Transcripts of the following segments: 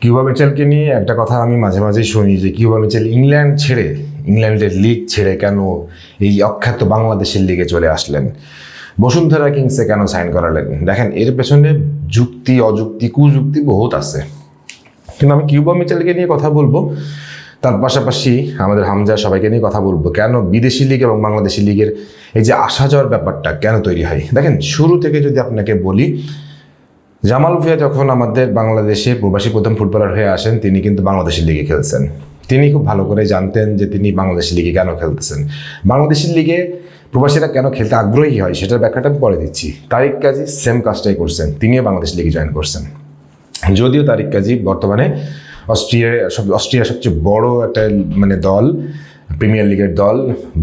Cuba মিচেলকে নিয়ে একটা কথা আমি মাঝে মাঝে শুনি যে কিউবা মিচেল ইংল্যান্ড ছেড়ে, ইংল্যান্ডের লিগ ছেড়ে কেন এই অখ্যাত বাংলাদেশের লিগে চলে আসলেন? বসুন্ধরা কিংসে কেন সাইন করালেন? দেখেন, এর পেছনে যুক্তি, অযুক্তি, কুযুক্তি বহুত আছে। কিন্তু আমি কিউবা মিচেলকে নিয়ে কথা বলব। তার পাশাপাশি আমাদের হামজা সবাইকে নিয়ে কথা বলব। কেন বিদেশি লিগ এবং বাংলাদেশি লিগের এই যে আসা যাওয়ার ব্যাপারটা কেন তৈরি হয়? দেখেন, শুরু থেকে যদি আপনাকে বলি জামাল ভুয়া যখন আমাদের বাংলাদেশে প্রবাসী প্রথম ফুটবলার হয়ে আসেন, তিনি কিন্তু বাংলাদেশের লিগে খেলছেন। তিনি খুব ভালো করে জানতেন যে তিনি বাংলাদেশের লিগে কেন খেলতেছেন। বাংলাদেশের লিগে প্রবাসীরা কেন খেলতে আগ্রহী হয় সেটার ব্যাখ্যাটা আমি পরে দিচ্ছি। তারিক কাজী সেম কাজটাই করছেন, তিনিও বাংলাদেশ লিগে জয়েন করছেন। যদিও তারিক কাজী বর্তমানে অস্ট্রিয়ার সব- অস্ট্রিয়ার সবচেয়ে বড় একটা মানে দল প্রিমিয়ার লিগের দল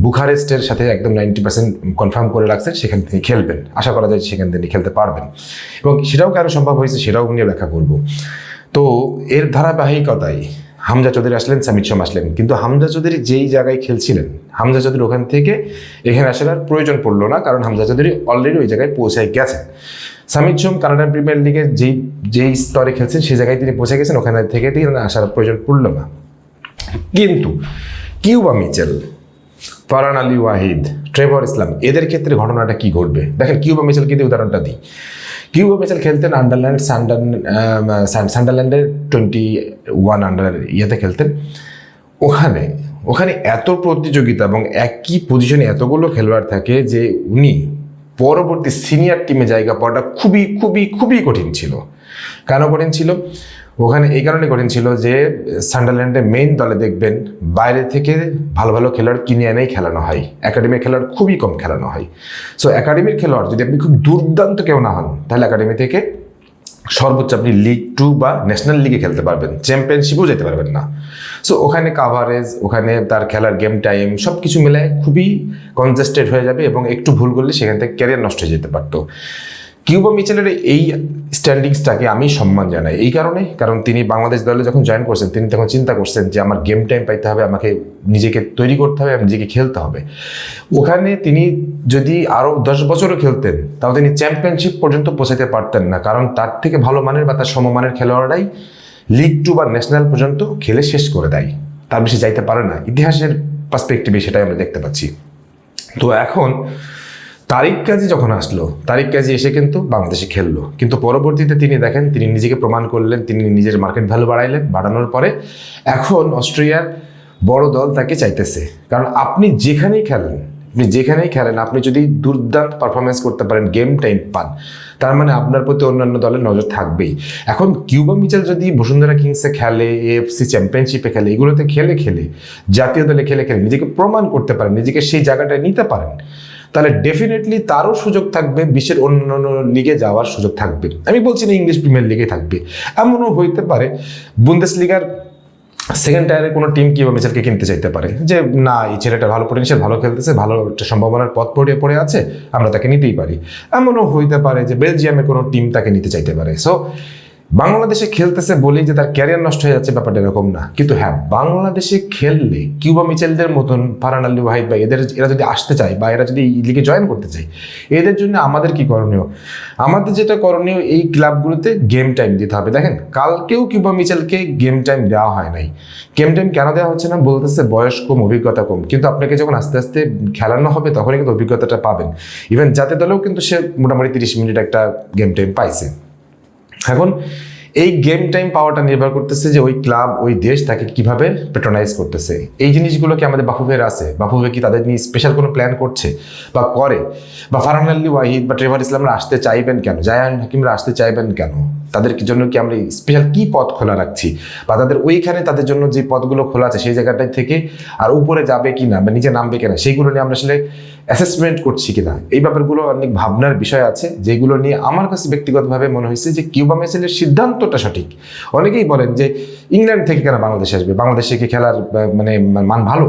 বুখারেস্টের সাথে একদম নাইনটি পার্সেন্ট কনফার্ম করে রাখছেন, সেখান থেকে খেলবেন। আশা করা যায় সেখান থেকে খেলতে পারবেন। এবং সেটাও কেন সম্ভব হয়েছে সেটাও নিয়ে ব্যাখ্যা করব। তো এর ধারাবাহিকতায় হামজা চৌধুরী আসলেন সামিদ সোম আসলেন। কিন্তু হামজা চৌধুরী যেই জায়গায় খেলছিলেন, হামজা চৌধুরী ওখান থেকে এখানে আসার আর প্রয়োজন পড়ল না, কারণ হামজা চৌধুরী অলরেডি ওই জায়গায় পৌঁছায় গেছেন। সামিদ সোম কানাডান প্রিমিয়ার লিগে যেই যেই স্তরে খেলছেন, সেই জায়গায় তিনি পৌঁছে গেছেন, ওখানে থেকে তিনি আসার প্রয়োজন পড়ল না। কিন্তু Cuba Mitchell Faran Ali Wahid, Trevor Islam, এদের ক্ষেত্রে ঘটনাটা কি ঘটবে? দেখেন, কিউবা মিচেল কিন্তু উদাহরণটা দিই। কিউবা মিচেল খেলতেন আন্ডারল্যান্ড, সান্ডান সান্ডারল্যান্ডের টোয়েন্টি ওয়ান আন্ডার ইয়েতে খেলতেন। ওখানে ওখানে এত প্রতিযোগিতা এবং একই পজিশনে এতগুলো খেলোয়াড় থাকে যে উনি পরবর্তী সিনিয়র টিমে জায়গা পাওয়াটা খুবই খুবই খুবই কঠিন ছিল। কেন কঠিন ছিল? ওখানে এই কারণে কঠিন ছিল যে সান্ডারল্যান্ডের মেইন দলে দেখবেন বাইরে থেকে ভালো ভালো খেলোয়াড় কিনে এনেই খেলানো হয়। একাডেমির খেলোয়াড় খুবই কম খেলানো হয়। সো একাডেমির খেলোয়াড় যদি আপনি খুব দুর্দান্ত কেউ না হন, তাহলে একাডেমি থেকে সর্বোচ্চ আপনি লিগ টু বা ন্যাশনাল লিগে খেলতে পারবেন। চ্যাম্পিয়নশিপও যেতে পারবেন না। সো ওখানে কাভারেজ ওখানে তার খেলার গেম টাইম সব কিছু মিলায় খুবই কনজেস্টেড হয়ে যাবে এবং একটু ভুল করলে সেখান থেকে ক্যারিয়ার নষ্ট হয়ে যেতে পারতো। কিউবা মিচেলের এই স্ট্যান্ডিংসটাকে আমি সম্মান জানাই। এই কারণে, কারণ তিনি বাংলাদেশ দলে যখন জয়েন করছেন, তিনি তখন চিন্তা করছেন যে আমার গেম টাইম পাইতে হবে, আমাকে নিজেকে তৈরি করতে হবে নিজেকে খেলতে হবে। ওখানে তিনি যদি আরও দশ বছরও খেলতেন, তাও তিনি চ্যাম্পিয়নশিপ পর্যন্ত পৌঁছাতে পারতেন না, কারণ তার থেকে ভালো মানের বা তার সমমানের খেলোয়াড়রাই লিগ টু বা ন্যাশনাল পর্যন্ত খেলে শেষ করে দেয়। তার বেশি যাইতে পারে না। ইতিহাসের পার্সপেক্টিভে সেটাই আমরা দেখতে পাচ্ছি। তো এখন তারিক কাজী যখন আসলো, তারিক কাজী এসে কিন্তু বাংলাদেশে খেললো। কিন্তু পরবর্তীতে তিনি দেখেন, তিনি নিজেকে প্রমাণ করলেন, তিনি নিজের মার্কেট ভ্যালু বাড়াইলেন, বাড়ানোর পরে এখন অস্ট্রিয়ার বড় দল তাকে চাইতেছে। কারণ আপনি যেখানেই খেলেন, আপনি যেখানেই খেলেন, আপনি যদি দুর্দান্ত পারফরমেন্স করতে পারেন গেম টাইম পান, তার মানে আপনার প্রতি অন্যান্য দলের নজর থাকবেই। এখন কিউবা মিচেল যদি বসুন্ধরা কিংসে খেলে এএফসি চ্যাম্পিয়নশিপে খেলে, এগুলোতে খেলে খেলে, জাতীয় দলে খেলে খেলে নিজেকে প্রমাণ করতে পারেন, নিজেকে সেই জায়গাটায় নিতে পারেন তাহলে ডেফিনেটলি তারও সুযোগ থাকবে, বিশ্বের অন্যান্য লিগে যাওয়ার সুযোগ থাকবে। আমি বলছি না ইংলিশ প্রিমিয়ার লিগে থাকবে। এমনও হইতে পারে বুন্দেস লিগার সেকেন্ড টায়ারে কোনো টিম কিংবা মিচেলকে কিনতে চাইতে পারে। যে, না, এই ছেলেটা ভালো পটেনশিয়াল ভালো খেলতেছে, ভালো একটা সম্ভাবনার পথ পড়ে পড়ে আছে, আমরা তাকে নিতেই পারি। এমনও হইতে পারে যে বেলজিয়ামের কোনো টিম তাকে নিতে চাইতে পারে। সো বাংলাদেশে খেলতেছে বলেই যে তার ক্যারিয়ার নষ্ট হয়ে যাচ্ছে, ব্যাপারটা এরকম না। কিন্তু হ্যাঁ বাংলাদেশে খেললে কিউবা মিচেলদের মতন ফারান আলী ওয়াহিদ বা এদের এরা যদি আসতে চায় বা এরা যদি লিগে জয়েন করতে চায়, এদের জন্য আমাদের কি করণীয়? আমাদের যেটা করণীয় এই ক্লাবগুলোতে গেম টাইম দিতে হবে। দেখেন, কালকেও কিউবা মিচেলকে গেম টাইম দেওয়া হয় নাই। গেম টাইম কেন দেওয়া হচ্ছে না? বলতেছে বয়স কম, অভিজ্ঞতা কম। কিন্তু আপনাকে যখন আস্তে আস্তে খেলানো হবে, তখনই কিন্তু অভিজ্ঞতাটা পাবেন। ইভেন জাতীয় দলেও কিন্তু সে মোটামুটি তিরিশ মিনিট একটা গেম টাইম পাইছে। এখন এই গেম টাইম পাওয়াটা নির্ভর করতেছে যে ওই ক্লাব ওই দেশ তাকে কীভাবে পেট্রোনাইজ করতেছে। এই জিনিসগুলো কি আমাদের বাফুফের আছে? বাফুফে কি তাদের নিয়ে স্পেশাল কোনো প্ল্যান করছে? বা করে? বা ফারহান আলী ওয়াহিদ বা ট্রেভার ইসলামরা আসতে চাইবেন কেন? জায়ান হাকিমরা আসতে চাইবেন কেন? তাদের জন্য কি আমরা স্পেশাল কি পথ খোলা রাখছি? বা তাদের ওইখানে তাদের জন্য যে পথগুলো খোলা আছে, সেই জায়গাটায় থেকে আর উপরে যাবে কি না বা নিচে নামবে কিনা সেইগুলো নিয়ে আমরা আসলে অ্যাসেসমেন্ট করছি কিনা? এই ব্যাপারগুলো অনেক ভাবনার বিষয় আছে, যেগুলো নিয়ে আমার কাছে ব্যক্তিগতভাবে মনে হয়েছে যে কিউবা মেসেলের সিদ্ধান্তটা সঠিক। অনেকেই বলেন যে ইংল্যান্ড থেকে কেন বাংলাদেশে আসবে? বাংলাদেশে কি খেলার মানে মান ভালো?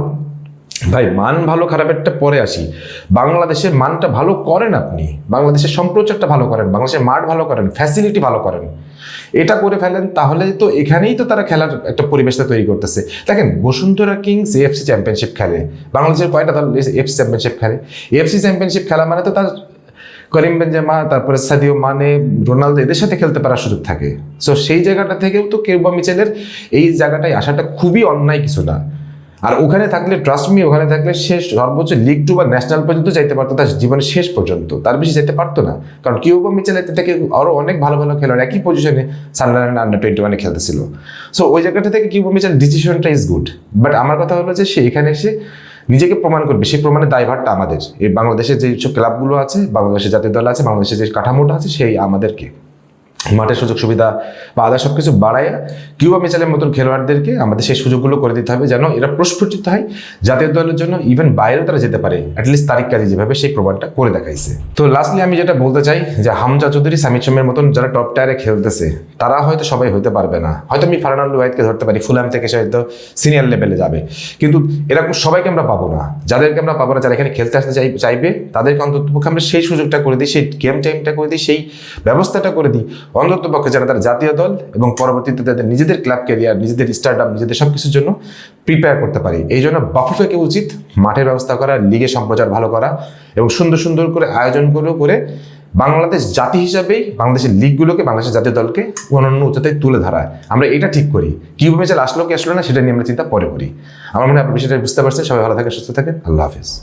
ভাই, মান ভালো খারাপেরটা পরে আসি। বাংলাদেশের মানটা ভালো করেন আপনি। বাংলাদেশের সম্প্রচারটা ভালো করেন, বাংলাদেশের মাঠ ভালো করেন ফ্যাসিলিটি ভালো করেন। এটা করে ফেলেন, তাহলে তো এখানেই তো তারা খেলার একটা পরিবেশটা তৈরি করতেছে। দেখেন, বসুন্ধরা কিংস এফসি চ্যাম্পিয়নশিপ খেলে। বাংলাদেশের কয়টা দল এফসি চ্যাম্পিয়নশিপ খেলে? এফসি চ্যাম্পিয়নশিপ খেলা মানে তো তার করিম বেঞ্জামা, তারপরে সাদিও মানে রোনালদো এদের সাথে খেলতে পারার সুযোগ থাকে। সো সেই জায়গাটা থেকেও তো কেউবা মিচেলের এই জায়গাটায় আসাটা খুবই অন্যায় কিছু না। আর ওখানে থাকলে ট্রাস্ট মি ওখানে থাকলে সে সর্বোচ্চ লিগ টু বা ন্যাশনাল পর্যন্ত যাইতে পারতো, তার জীবনের শেষ পর্যন্ত। তার বেশি যেতে পারতো না। কারণ কিউবা মিচেল থেকে আরও অনেক ভালো ভালো খেলোয়াড় একই পজিশনে সানডারল্যান্ড আন্ডার টোয়েন্টি ওয়ানে খেলতেছিল। সো ওই জায়গাটা থেকে কিউবা মিচেল ডিসিশনটা ইজ গুড বাট আমার কথা হলো যে, সে এখানে এসে নিজেকে প্রমাণ করবে। সেই প্রমাণের দায়ভারটা আমাদের। এই বাংলাদেশের যে সব ক্লাবগুলো আছে, বাংলাদেশের জাতীয় দল আছে, বাংলাদেশের যে কাঠামোটা আছে, সেই আমাদেরকে। মাঠের সুযোগ সুবিধা বা আদার সব কিছু বাড়াইয়া কিউবা মিচালের মতন খেলোয়াড়দেরকে আমাদের সেই সুযোগগুলো করে দিতে হবে যেন এরা প্রস্ফুটিত হয়, জাতীয় দলের জন্য ইভেন বাইরেও তারা যেতে পারে। অ্যাটলিস্ট তারিখ কাজে যেভাবে সেই প্রমাণটা করে দেখাইছে। তো লাস্টলি আমি যেটা বলতে চাই যে হামজা চৌধুরী সামিদ শমের মতন যারা টপ টায়ারে খেলতেছে, তারা হয়তো সবাই হতে পারবে না। হয়তো আমি ফার্নান্ডো ওয়াইদকে ধরতে পারি, ফুলাম থেকে সে হয়তো সিনিয়র লেভেলে যাবে। কিন্তু এরকম সবাইকে আমরা পাবো না। যাদেরকে আমরা পাবো না, যারা এখানে খেলতে আসতে চাই চাইবে, তাদেরকে অন্ততপক্ষে আমরা সেই সুযোগটা করে দিই, সেই গেম টাইমটা করে দিই, সেই ব্যবস্থাটা করে দিই। অন্ততপক্ষে যারা তারা জাতীয় দল এবং পরবর্তীতে তাদের নিজেদের ক্লাব ক্যারিয়ার নিজেদের স্টার্টআপ নিজেদের সব কিছুর জন্য প্রিপেয়ার করতে পারি। এই জন্য বাফুফেকে উচিত মাঠের ব্যবস্থা করা লিগে সম্প্রচার ভালো করা এবং সুন্দর সুন্দর করে আয়োজন করে করে বাংলাদেশ জাতি হিসাবেই বাংলাদেশের লিগগুলোকে বাংলাদেশের জাতীয় দলকে অনন্য উচ্চতায় তুলে ধরায়। আমরা এটা ঠিক করি। কীভাবে চাল আসলো, কি আসলো না, সেটা নিয়ে আমরা চিন্তা পরে করি। আমার মনে হয় আপনি বিষয়টা বুঝতে পারছেন। সবাই ভালো থাকে সুস্থ থাকেন। আল্লাহ হাফিজ।